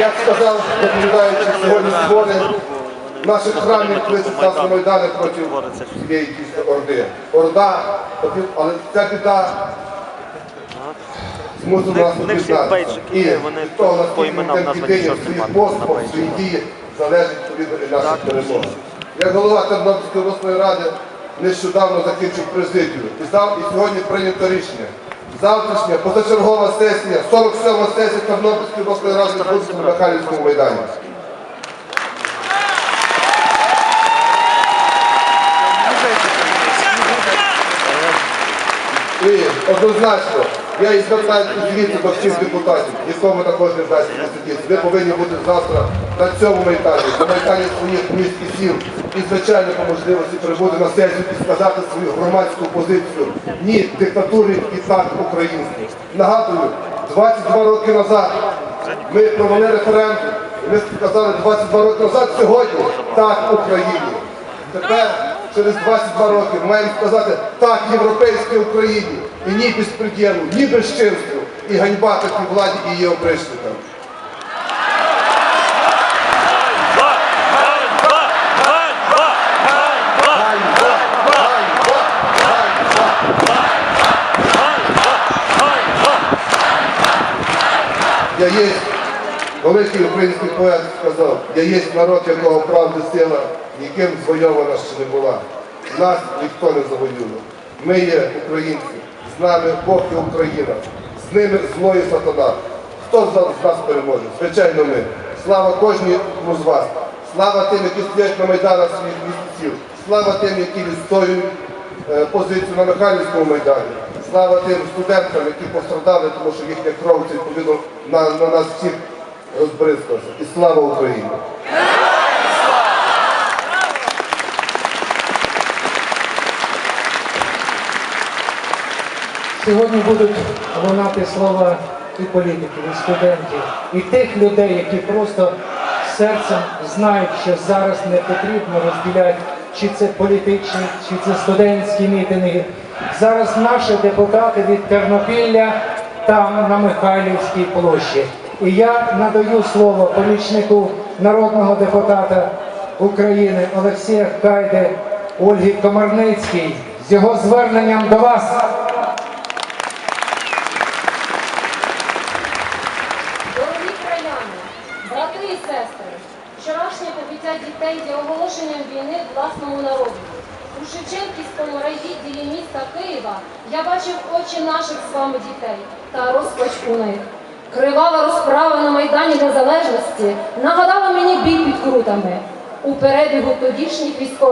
Як сказав, доповідаючи сьогодні збори, наших храмів кличуть нас на Майдани проти цієї дійсно орди. Орда, але ця біда змусила нас В об'єднатися. І від того, наскільки ми маркером на поступи, дії, залежить від наших перемог. Як голова Тернопільської обласної ради нещодавно закінчив президію і здав і сьогодні прийнято рішення. Завтрашня позачергова сесія, 47 сесія Тернопільської обласної ради відбудеться на Михайлівському майдані. І однозначно, я і звертаюся звідси до всіх депутатів, нікому також не вдасться посидіти. Ви повинні бути завтра на цьому майдані, на майдані своїх міст і сіл. І, звичайно, по можливості прибути на сесію і сказати свою громадську позицію. Ні, диктатурі і так українській. Нагадую, 22 роки назад ми провели референдум. Ми сказали 22 роки назад сьогодні так Україні. Тепер, через 22 роки, маємо сказати так європейській Україні. І ні безпреділу, ні безчинству, і ганьба такій владі і її опричникам. Я є великий український поет сказав, я є народ, якого правди сила, яким звойована ще не була. Нас ніхто не завоює. Ми є українці, з нами Бог і Україна, з ними зло і сатана. Хто з нас переможе? Звичайно, ми. Слава кожному з вас. Слава тим, які стоять на майданах своїх місяців. Слава тим, які відстоюють е, позицію на Михайлівському майдані. Слава тим студентам, які пострадали, тому що їхня кров відповідно на, на нас всіх розбризкалася. І слава Україні! Сьогодні будуть лунати слова і політиків, і студентів, і тих людей, які просто серцем знають, що зараз не потрібно розділяти, чи це політичні, чи це студентські мітинги. Зараз наші депутати від Тернопілля там на Михайлівській площі. І я надаю слово помічнику народного депутата України Олексія Кайди Ольгі Комарницькій з його зверненням до вас. Сестри, вчорашнє побиття дітей є оголошенням війни власному народу. У Шевченківському райвідділі міста Києва я бачив очі наших з вами дітей та розпач у них. Кривава розправа на Майдані Незалежності нагадала мені бій під крутами у перебігу тодішніх військових.